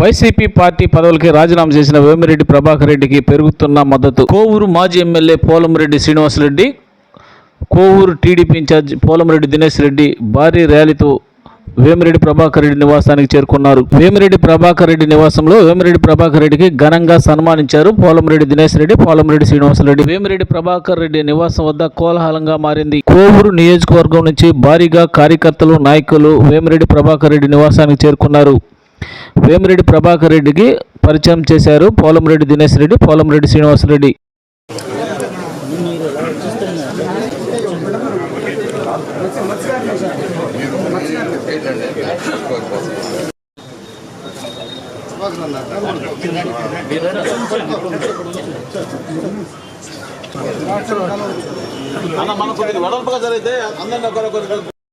YCP party పదవులకి రాజీనామా చేసిన వేమిరెడ్డి ప్రభాకర్ రెడ్డికి పెరుగుతున్న మద్దతు. కోవూరు మాజీ MLA Polamreddy Srinivasareddy Kovuru TDP incharge Polamreddy Dinesh Reddy భారీ ర్యాలీతో వేమిరెడ్డి ప్రభాకర్ రెడ్డి నివాసానికి చేరుకున్నారు. వేమిరెడ్డి ప్రభాకర్ రెడ్డి నివాసంలో వేమిరెడ్డి ప్రభాకర్ రెడ్డికి ఘనంగా సన్మానించారు పోలంరెడ్డి దినేష్ రెడ్డి పోలంరెడ్డి శ్రీనివాసరెడ్డి. వేమిరెడ్డి ప్రభాకర్ రెడ్డి నివాసం వద్ద కోలాహలంగా మారింది. కోవూరు నియోజకవర్గం నుంచి భారీగా కార్యకర్తలు నాయకులు వేమిరెడ్డి ప్రభాకర్ రెడ్డి నివాసానికి చేరుకున్నారు. వేమిరెడ్డి ప్రభాకర్ రెడ్డికి పరిచయం చేశారు పోలంరెడ్డి దినేష్ రెడ్డి పోలంరెడ్డి శ్రీనివాసరెడ్డి అన్న మనకు కొద్దిగా వడల్పుగా జరిగితే అందరినీ ఒకరొకరు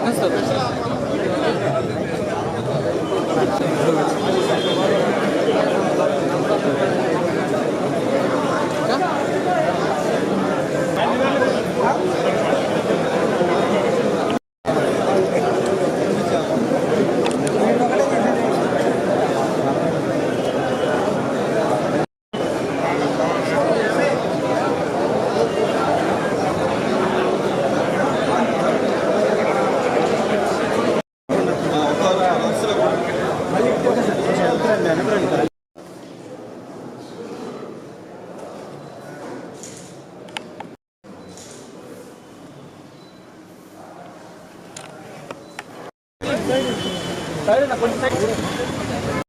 かせたとして Saya nak konsisten.